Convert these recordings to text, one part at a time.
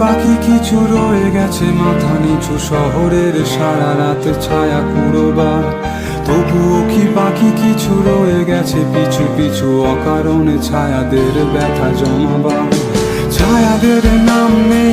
বাকি কিছু রয়ে গেছে মাথা নিচু শহরের সারা রাত ছায়া কুড়োবার তবুও কি বাকি কিছু রয়ে গেছে পিছু পিছু অকারণে ছায়াদের ব্যথা জমাবার? ছায়াদের নাম নেই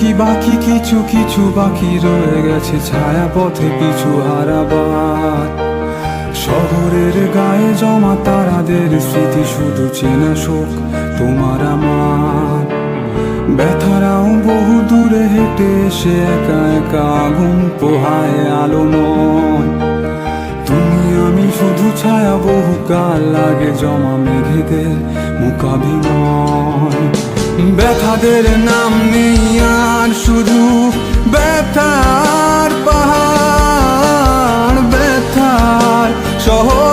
কি বাকি কিছু কিছু বাকি রয়ে গেছে ছায়া পথে পিছু হারাবার। শহরের গায়ে জমা তারাদের স্মৃতি শুধু চেনা শোক, তোমার আমার। ব্যথারাও বহু দূরে হেঁটে এসে একা একা আগুন পোহায় আলো নয়। তুমি, আমি শুধু ছায়া বহু কাল লাগে জমা মেঘেদের মোকাবিনয় ব্যথাদের নাম নেই আর শুধু ব্যথার পাহাড় ব্যথার শহরে।